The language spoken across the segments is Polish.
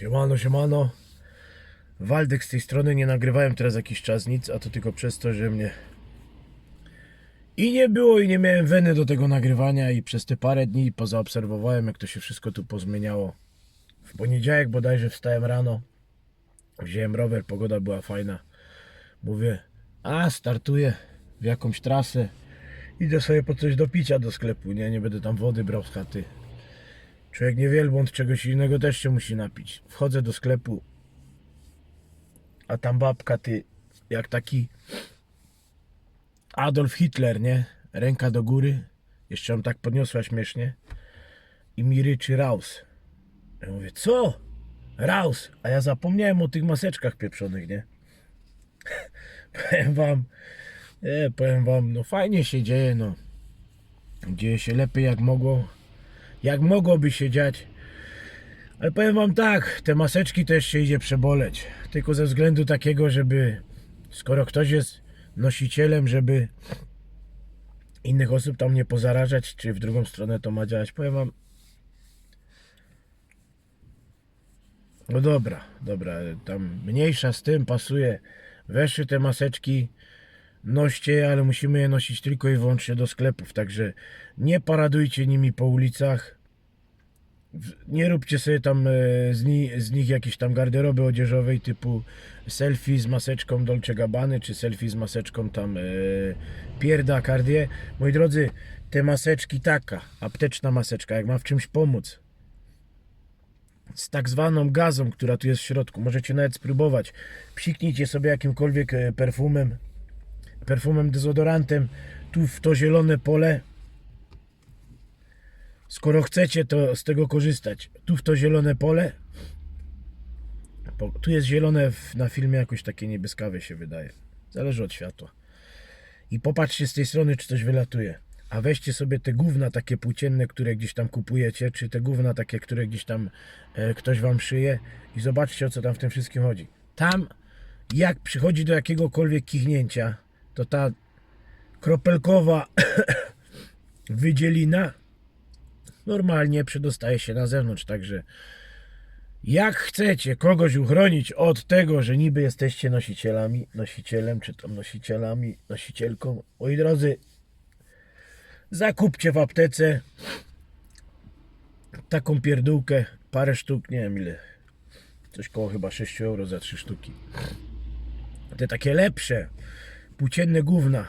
Siemano, siemano. Waldek z tej strony nie nagrywałem teraz jakiś czas nic, a to tylko przez to, że mnie i nie było i nie miałem weny do tego nagrywania i przez te parę dni pozaobserwowałem jak to się wszystko tu pozmieniało. W poniedziałek bodajże wstałem rano, wziąłem rower, pogoda była fajna. Mówię, a startuję w jakąś trasę, idę sobie po coś do picia do sklepu, nie, nie będę tam wody brał z chaty. Człowiek nie wielbłąd, czegoś innego też się musi napić. Wchodzę do sklepu, a tam babka, ty, jak taki Adolf Hitler, nie? Ręka do góry, jeszcze ją tak podniosła śmiesznie i mi ryczy Raus. Ja mówię, co? Raus! A ja zapomniałem o tych maseczkach pieprzonych, nie? powiem wam, nie, powiem wam, no fajnie się dzieje, no. Dzieje się lepiej jak mogło jak mogłoby się dziać. Ale powiem wam tak, te maseczki też się idzie przeboleć. Tylko ze względu takiego, żeby skoro ktoś jest nosicielem, żeby innych osób tam nie pozarażać, czy w drugą stronę to ma działać. Powiem wam. No dobra, dobra, tam mniejsza z tym pasuje. Weszły te maseczki, noście je, ale musimy je nosić tylko i wyłącznie do sklepów, także nie paradujcie nimi po ulicach. Nie róbcie sobie tam e, z, ni, z nich jakiejś tam garderoby odzieżowej typu selfie z maseczką Dolce Gabbany, czy selfie z maseczką tam e, Pierda Cartier. Moi drodzy, te maseczki taka, apteczna maseczka, jak ma w czymś pomóc, z tak zwaną gazą, która tu jest w środku, możecie nawet spróbować. Psiknijcie sobie jakimkolwiek e, perfumem, perfumem, dezodorantem tu w to zielone pole. Skoro chcecie to z tego korzystać, tu w to zielone pole. Tu jest zielone na filmie jakoś takie niebieskawe się wydaje. Zależy od światła. I popatrzcie z tej strony, czy coś wylatuje. A weźcie sobie te gówna takie płócienne, które gdzieś tam kupujecie, czy te gówna takie, które gdzieś tam e, ktoś wam szyje i zobaczcie o co tam w tym wszystkim chodzi. Tam, jak przychodzi do jakiegokolwiek kichnięcia, to ta kropelkowa wydzielina normalnie przedostaje się na zewnątrz, także jak chcecie kogoś uchronić od tego, że niby jesteście nosicielami, nosicielem, czy tam nosicielami, nosicielką, moi drodzy, zakupcie w aptece taką pierdółkę, parę sztuk, nie wiem ile, coś koło chyba 6 euro za 3 sztuki. Te takie lepsze, płócienne gówna,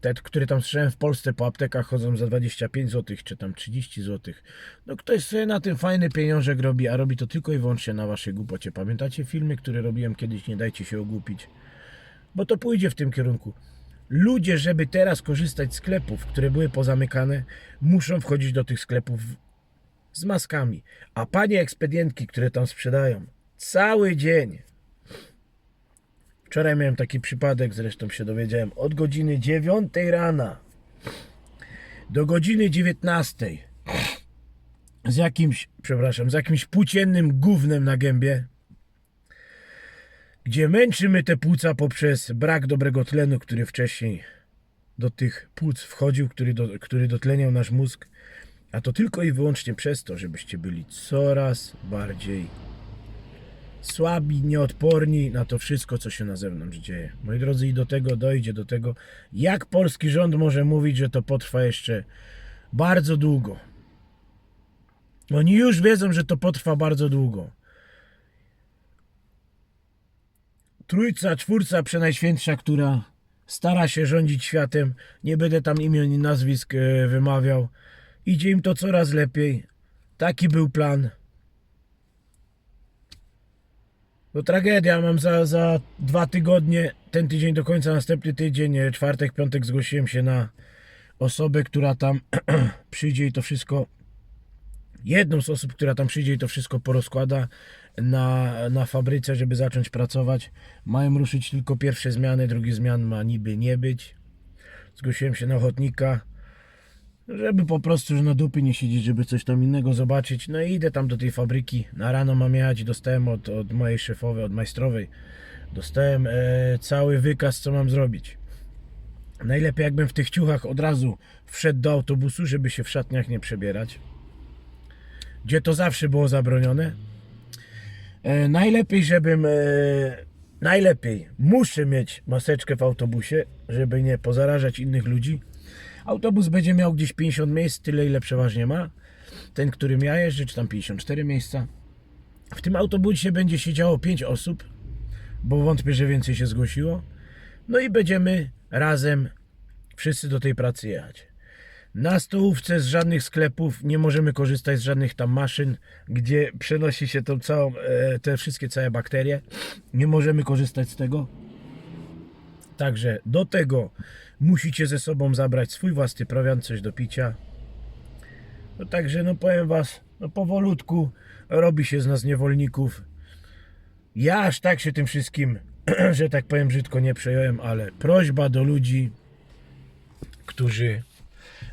te, które tam słyszałem w Polsce po aptekach chodzą za 25 zł, czy tam 30 zł. No ktoś sobie na tym fajny pieniążek robi, a robi to tylko i wyłącznie na waszej głupocie. Pamiętacie filmy, które robiłem kiedyś, nie dajcie się ogłupić. Bo to pójdzie w tym kierunku. Ludzie, żeby teraz korzystać z sklepów, które były pozamykane, muszą wchodzić do tych sklepów z maskami. A panie ekspedientki, które tam sprzedają, cały dzień Wczoraj miałem taki przypadek, zresztą się dowiedziałem, od godziny 9 rana do godziny 19 z jakimś, przepraszam, z jakimś płóciennym gównem na gębie, gdzie męczymy te płuca poprzez brak dobrego tlenu, który wcześniej do tych płuc wchodził, który, do, który dotleniał nasz mózg, a to tylko i wyłącznie przez to, żebyście byli coraz bardziej słabi, nieodporni na to wszystko, co się na zewnątrz dzieje. Moi drodzy, i do tego dojdzie, do tego, jak polski rząd może mówić, że to potrwa jeszcze bardzo długo. Oni już wiedzą, że to potrwa bardzo długo. Trójca, czwórca przenajświętsza, która stara się rządzić światem, nie będę tam imion i nazwisk e, wymawiał, idzie im to coraz lepiej. Taki był plan. No tragedia, mam za, za dwa tygodnie, ten tydzień do końca, następny tydzień, e, czwartek, piątek zgłosiłem się na osobę, która tam przyjdzie i to wszystko, jedną z osób, która tam przyjdzie i to wszystko porozkłada na, na fabryce, żeby zacząć pracować. Mają ruszyć tylko pierwsze zmiany, drugi zmian ma niby nie być. Zgłosiłem się na ochotnika, żeby po prostu już na dupy nie siedzieć, żeby coś tam innego zobaczyć. No i idę tam do tej fabryki. Na rano mam jechać. Dostałem od, od mojej szefowej, od majstrowej, dostałem e, cały wykaz, co mam zrobić. Najlepiej jakbym w tych ciuchach od razu wszedł do autobusu, żeby się w szatniach nie przebierać. Gdzie to zawsze było zabronione. E, najlepiej, żebym. E, najlepiej muszę mieć maseczkę w autobusie, żeby nie pozarażać innych ludzi. Autobus będzie miał gdzieś 50 miejsc, tyle ile przeważnie ma. Ten, którym ja jeżdżę, czy tam 54 miejsca. W tym autobusie będzie siedziało 5 osób, bo wątpię, że więcej się zgłosiło. No i będziemy razem wszyscy do tej pracy jechać. Na stołówce z żadnych sklepów nie możemy korzystać z żadnych tam maszyn, gdzie przenosi się tą całą, e, te wszystkie całe bakterie. Nie możemy korzystać z tego. Także do tego musicie ze sobą zabrać swój własny prowiant, coś do picia. No także no powiem was, no powolutku robi się z nas niewolników. Ja aż tak się tym wszystkim, że tak powiem brzydko nie przejąłem, ale prośba do ludzi, którzy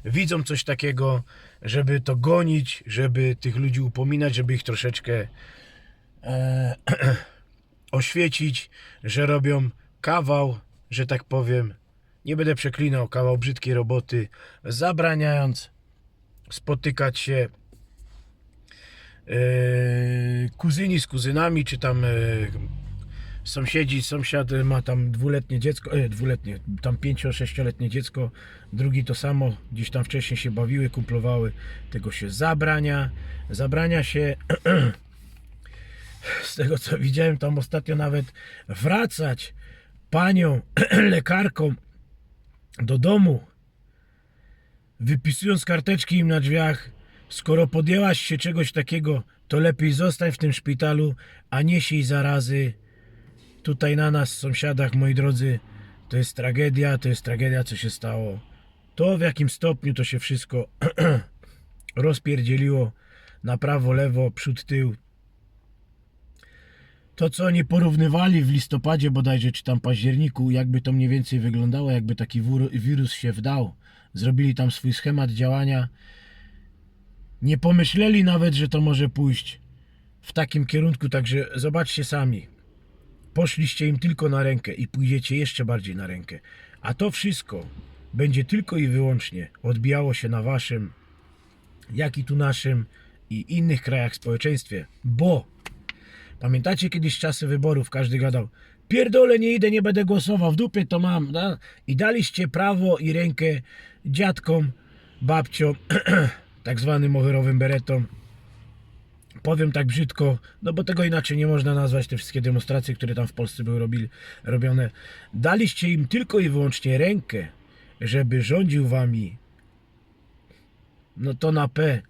widzą coś takiego, żeby to gonić, żeby tych ludzi upominać, żeby ich troszeczkę e, oświecić, że robią kawał, że tak powiem, nie będę przeklinał, kawał brzydkiej roboty, zabraniając spotykać się e, kuzyni z kuzynami, czy tam e, sąsiedzi, sąsiad ma tam dwuletnie dziecko, e, dwuletnie, tam pięcio, sześcioletnie dziecko, drugi to samo, gdzieś tam wcześniej się bawiły, kumplowały, tego się zabrania, zabrania się z tego co widziałem tam ostatnio nawet wracać panią lekarką do domu wypisując karteczki im na drzwiach skoro podjęłaś się czegoś takiego to lepiej zostań w tym szpitalu a nie siej zarazy tutaj na nas, sąsiadach, moi drodzy, to jest tragedia, to jest tragedia, co się stało. To w jakim stopniu to się wszystko rozpierdzieliło na prawo, lewo, przód, tył. To, co oni porównywali w listopadzie bodajże, czy tam październiku, jakby to mniej więcej wyglądało, jakby taki wirus się wdał. Zrobili tam swój schemat działania. Nie pomyśleli nawet, że to może pójść w takim kierunku, także zobaczcie sami poszliście im tylko na rękę i pójdziecie jeszcze bardziej na rękę. A to wszystko będzie tylko i wyłącznie odbijało się na waszym, jak i tu naszym i innych krajach społeczeństwie, bo pamiętacie kiedyś czasy wyborów, każdy gadał pierdolę, nie idę, nie będę głosował, w dupie to mam, da? i daliście prawo i rękę dziadkom, babciom, tak zwanym moherowym beretom, powiem tak brzydko, no bo tego inaczej nie można nazwać, te wszystkie demonstracje, które tam w Polsce były robili, robione. Daliście im tylko i wyłącznie rękę, żeby rządził wami. No to na P.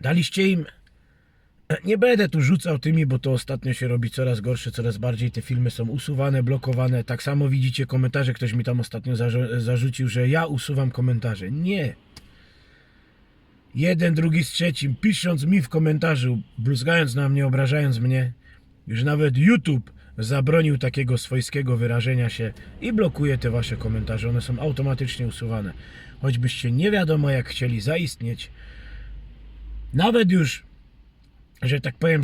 Daliście im. Nie będę tu rzucał tymi, bo to ostatnio się robi coraz gorsze, coraz bardziej te filmy są usuwane, blokowane. Tak samo widzicie komentarze, ktoś mi tam ostatnio zarzu- zarzucił, że ja usuwam komentarze. Nie. Jeden, drugi z trzecim, pisząc mi w komentarzu, bluzgając na mnie, obrażając mnie, już nawet YouTube zabronił takiego swojskiego wyrażenia się i blokuje te wasze komentarze. One są automatycznie usuwane. Choćbyście nie wiadomo jak chcieli zaistnieć, nawet już, że tak powiem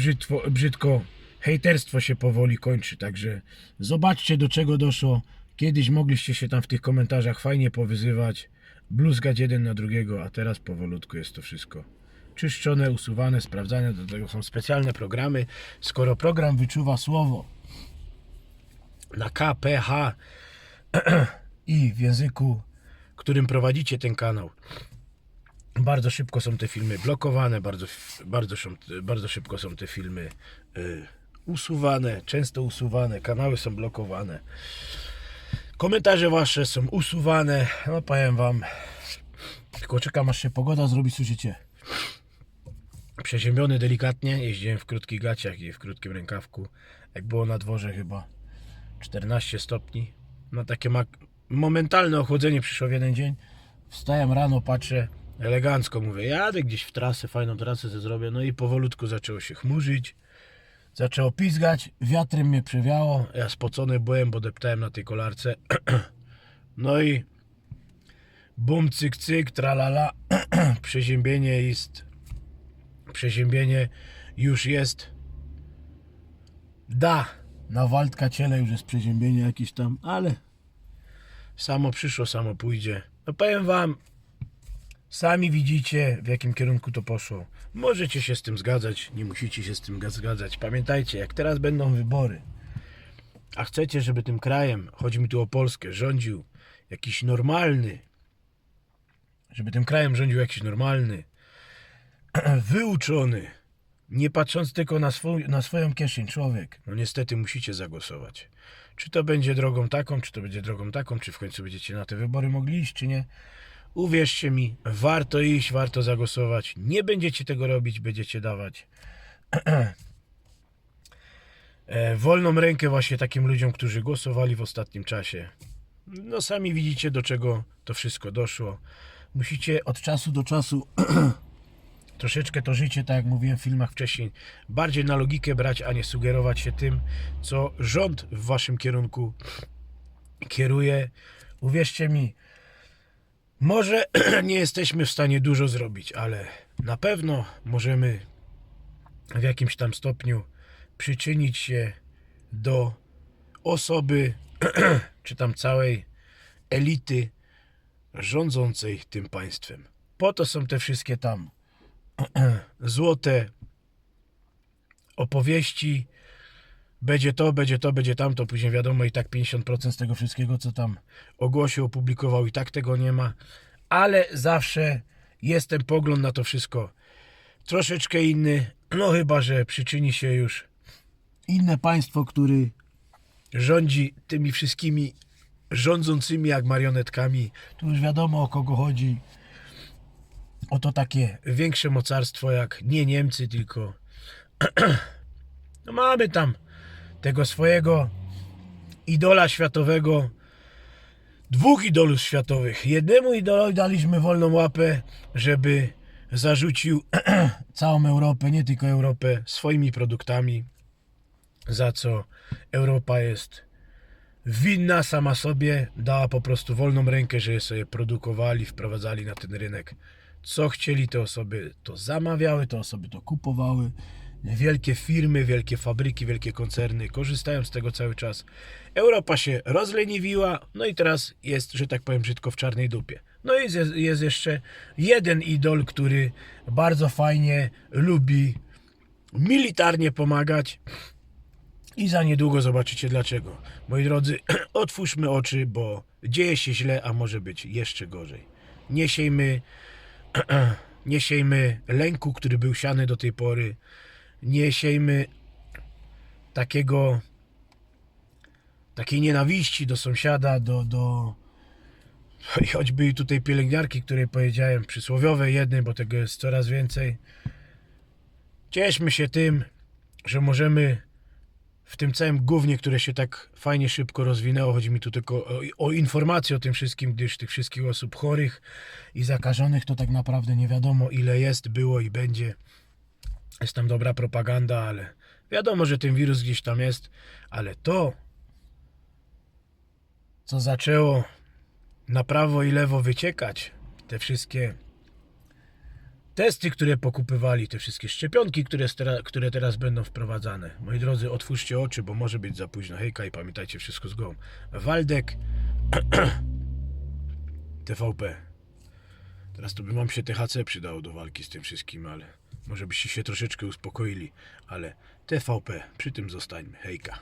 brzydko, hejterstwo się powoli kończy. Także zobaczcie do czego doszło. Kiedyś mogliście się tam w tych komentarzach fajnie powyzywać bluzgać jeden na drugiego, a teraz powolutku jest to wszystko czyszczone, usuwane, sprawdzane. Do tego są specjalne programy. Skoro program wyczuwa słowo na K, P, H i w języku, którym prowadzicie ten kanał, bardzo szybko są te filmy blokowane, bardzo, bardzo, bardzo szybko są te filmy y, usuwane, często usuwane, kanały są blokowane. Komentarze wasze są usuwane. No powiem wam. Tylko czekam aż się pogoda zrobi, słyszycie. Przeziębiony delikatnie. Jeździłem w krótkich gaciach i w krótkim rękawku. Jak było na dworze chyba 14 stopni. Na takie ma- momentalne ochłodzenie przyszło w jeden dzień. Wstałem rano, patrzę. Elegancko mówię, jadę gdzieś w trasę, fajną trasę sobie zrobię. No i powolutku zaczęło się chmurzyć. Zaczęło pizgać, wiatrem mnie przewiało. Ja spocony byłem, bo deptałem na tej kolarce. No i bum, cyk, cyk, tralala. Przeziębienie jest. Przeziębienie już jest. Da. Na Waldka ciele już jest przeziębienie jakieś tam, ale samo przyszło, samo pójdzie. No powiem wam, Sami widzicie, w jakim kierunku to poszło. Możecie się z tym zgadzać, nie musicie się z tym zgadzać. Pamiętajcie, jak teraz będą wybory, a chcecie, żeby tym krajem, chodzi mi tu o Polskę, rządził jakiś normalny, żeby tym krajem rządził jakiś normalny, wyuczony, nie patrząc tylko na, swój, na swoją kieszeń człowiek, no niestety musicie zagłosować. Czy to będzie drogą taką, czy to będzie drogą taką, czy w końcu będziecie na te wybory mogli iść, czy nie. Uwierzcie mi, warto iść, warto zagłosować. Nie będziecie tego robić, będziecie dawać e, wolną rękę właśnie takim ludziom, którzy głosowali w ostatnim czasie. No sami widzicie, do czego to wszystko doszło. Musicie od czasu do czasu troszeczkę to życie, tak jak mówiłem w filmach wcześniej, bardziej na logikę brać, a nie sugerować się tym, co rząd w waszym kierunku kieruje. Uwierzcie mi, może nie jesteśmy w stanie dużo zrobić, ale na pewno możemy w jakimś tam stopniu przyczynić się do osoby, czy tam całej elity rządzącej tym państwem. Po to są te wszystkie tam złote opowieści. Będzie to, będzie to, będzie tamto. Później wiadomo, i tak 50% z tego wszystkiego, co tam ogłosił, opublikował, i tak tego nie ma. Ale zawsze jest ten pogląd na to wszystko troszeczkę inny. No chyba, że przyczyni się już inne państwo, który rządzi tymi wszystkimi rządzącymi jak marionetkami. Tu już wiadomo o kogo chodzi. Oto takie większe mocarstwo jak nie Niemcy, tylko no mamy tam tego swojego idola światowego, dwóch idolów światowych. Jednemu idolowi daliśmy wolną łapę, żeby zarzucił całą Europę, nie tylko Europę, swoimi produktami, za co Europa jest winna sama sobie, dała po prostu wolną rękę, że je sobie produkowali, wprowadzali na ten rynek. Co chcieli, te osoby to zamawiały, te osoby to kupowały. Wielkie firmy, wielkie fabryki, wielkie koncerny korzystają z tego cały czas. Europa się rozleniwiła, no i teraz jest, że tak powiem, brzydko w czarnej dupie. No i jest, jest jeszcze jeden idol, który bardzo fajnie lubi militarnie pomagać. I za niedługo zobaczycie dlaczego. Moi drodzy, otwórzmy oczy, bo dzieje się źle, a może być jeszcze gorzej. Nie siejmy, nie siejmy lęku, który był siany do tej pory. Nie siejmy takiego takiej nienawiści do sąsiada, do, do choćby i tutaj pielęgniarki, której powiedziałem, przysłowiowej jednej, bo tego jest coraz więcej. Cieszmy się tym, że możemy w tym całym gównie, które się tak fajnie szybko rozwinęło, chodzi mi tu tylko o, o informację o tym wszystkim, gdyż tych wszystkich osób chorych i zakażonych to tak naprawdę nie wiadomo ile jest, było i będzie. Jest tam dobra propaganda, ale wiadomo, że ten wirus gdzieś tam jest, ale to, co zaczęło na prawo i lewo wyciekać, te wszystkie testy, które pokupywali, te wszystkie szczepionki, które, które teraz będą wprowadzane. Moi drodzy, otwórzcie oczy, bo może być za późno. Hejka i pamiętajcie wszystko z gołą. Waldek TVP. Teraz to by wam się THC przydało do walki z tym wszystkim, ale może byście się troszeczkę uspokoili. Ale TVP, przy tym zostańmy. Hejka.